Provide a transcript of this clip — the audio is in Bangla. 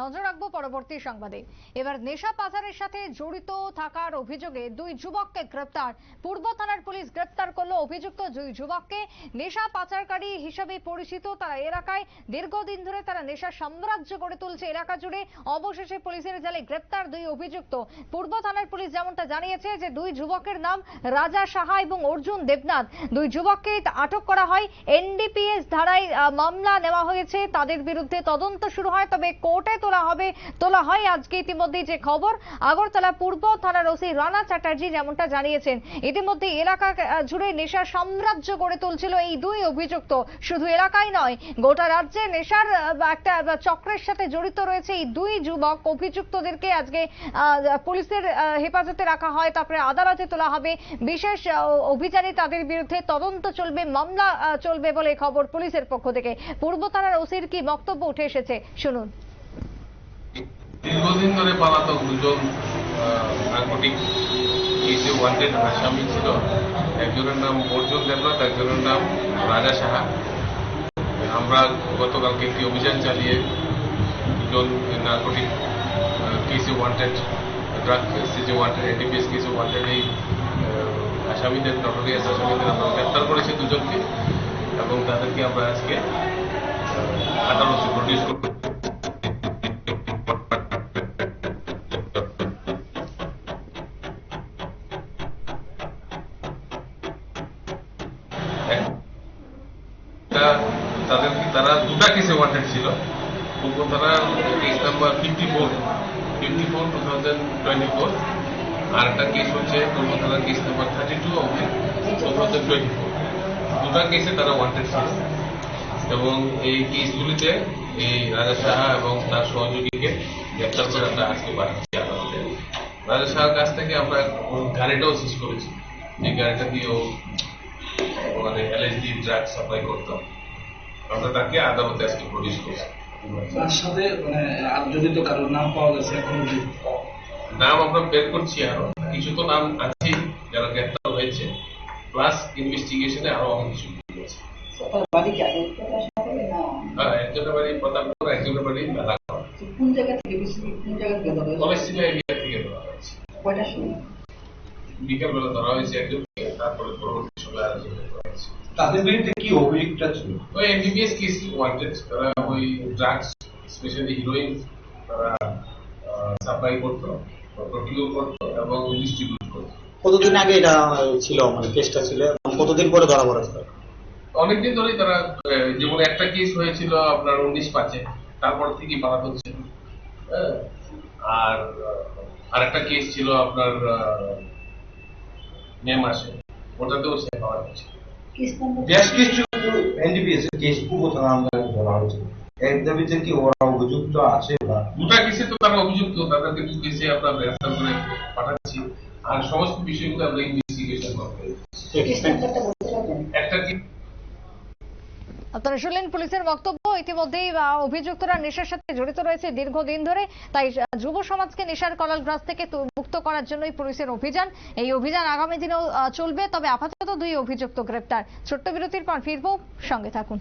নজর রাখব পরবর্তী সংবাদে। এবার নেশা পাচারের সাথে জড়িত থাকার অভিযোগে দুই যুবককে গ্রেপ্তার। পূর্ব থানার পুলিশ গ্রেপ্তার করল অভিযুক্ত দুই যুবককে। নেশা পাচারকারী হিসেবে পরিচিত তারা এলাকায় দীর্ঘদিন ধরে তারা নেশা সাম্রাজ্য গড়ে তুলছে এলাকা জুড়ে। অবশেষে পুলিশের জালে গ্রেপ্তার দুই অভিযুক্ত। পূর্ব থানার পুলিশ যেমনটা জানিয়েছে যে দুই যুবকের নাম রাজা সাহা এবং অর্জুন দেবনাথ। দুই যুবককে আটক করা হয়। এনডিপিএস ধারায় মামলা নেওয়া হয়েছে। তাদের বিরুদ্ধে তদন্ত শুরু হয়, তবে কোর্টে তোলা হবে, তোলা হয় আজকে ইতিমধ্যেই যে খবর। আগরতলা পূর্ব থানার ওসি রানা চ্যাটার্জি যেমনটা জানিয়েছেন ইতিমধ্যে এলাকা জুড়ে নেশার সাম্রাজ্য গড়ে তুলছিল এই দুই অভিযুক্ত। শুধু এলাকায় নয়, গোটা রাজ্যে নেশার একটা চক্রের সাথে জড়িত রয়েছে এই দুই যুবক। অভিযুক্তদেরকে আজকে পুলিশের হেফাজতে রাখা হয়, তারপরে আদালতে তোলা হবে। বিশেষ অভিযানে তাদের বিরুদ্ধে তদন্ত চলবে, মামলা চলবে বলে খবর পুলিশের পক্ষ থেকে। পূর্ব থানার ওসির কি বক্তব্য উঠে এসেছে? শুনুন। দীর্ঘদিন ধরে পালাতক দুজন নার্কোটিক কেসে ওয়ান্টেড আসামি ছিল, একজনের নাম অর্জুন দেবনাথ, একজনের নাম রাজা সাহা। আমরা গতকালকে একটি অভিযান চালিয়ে দুজন নার্কোটিক কেসে ওয়ান্টেড ড্রাগ কেসে ওয়ান্টেড এনডিপিএস কেসে ওয়ান্টেড এই আসামিদের নটোরিয়াস আসামিদের আমরা গ্রেপ্তার করেছি দুজনকে এবং তাদেরকে আমরা আজকে আদালতে প্রডিউস করব তাদের তারা দুটা কেসে ওয়ান্টেড ছিল। পূর্ব case number fifty four fifty four two thousand twenty four আর একটা কেস হচ্ছে পূর্ব case number thirty two of two thousand twenty four দুটা কেসে তারা ওয়ান্টেড ছিল। এবং এই কেসগুলিতে এই রাজা সাহা এবং তার সহযোগীকে গ্রেপ্তার করে আমরা আজকে পাঠাচ্ছি আদালতে। রাজা সাহার কাছ থেকে আমরা গাড়িটাও সিজ করেছি। যে গাড়িটা দিয়ে ও মানে এলএসডি ড্রাগ সাপ্লাই করতো আমরা তাকে আদালতে আজকে প্রডিউস করছি। তার সাথে মানে জড়িত কারোর নাম পাওয়া গেছে এখন নাম আমরা বের করছি আরও। কিছু তো নাম আছে যারা গ্রেপ্তার হয়েছে। প্লাস ইনভেস্টিগেশনে আরও অনেক কিছু আছে হ্যাঁ একজনের বাড়ি প্রতাপপুর একজনের বাড়ি মেলাঘর কোন জায়গা থেকে বেশি কোন জায়গা থেকে ধরা হয়েছে? কলেজটিলা এরিয়া থেকে ধরা হয়েছে। কয়টার সময়? বিকেলবেলা ধরা হয়েছে একজনকে তারপরে পরবর্তী সময় তাদের বিরুদ্ধে কি অভিযোগটা ছিল? ওই এমবিবিএস কেস ওয়ান্টেড তারা ওই ড্রাগস স্পেশালি হিরোইন তারা সাপ্লাই করতো করতো এবং ডিস্ট্রিবিউট করতো। কতদিন আগে এটা ছিল? মানে কেসটা ছিল এবং কতদিন পরে ধরা পড়েছে? অনেকদিন ধরেই তারা যেমন একটা কেস হয়েছিল আপনার উনিশ পাঁচে তারপর থেকে পালাত হচ্ছে। হ্যাঁ, আর আরেকটা কেস ছিল আপনার আহ, মে মাসে। ওটাতেও সে পাওয়া যাচ্ছে বেশ কিছু এনডিপিএস এর কেস পূর্ব থানা ধরা হয়েছে। এর দাবিতে কি ওরা অভিযুক্ত আছে বা দুটা কেসে তো তারা অভিযুক্ত? তাদেরকে দু কেসে আমরা গ্রেফতার করে পাঠাচ্ছি? আর সমস্ত বিষয়গুলো আমরা ইনভেস্টিগেশন করতে একটা কি? আপনারা শুনলেন পুলিশের বক্তব্য। ইতিমধ্যেই অভিযুক্তরা নেশার সাথে জড়িত রয়েছে দীর্ঘদিন ধরে। তাই যুব সমাজকে নেশার কলাল গ্রাস থেকে মুক্ত করার জন্যই পুলিশের অভিযান। এই অভিযান আগামী দিনেও চলবে, তবে আপাতত দুই অভিযুক্ত গ্রেপ্তার। ছোট্ট বিরতির পর ফিরবো, সঙ্গে থাকুন।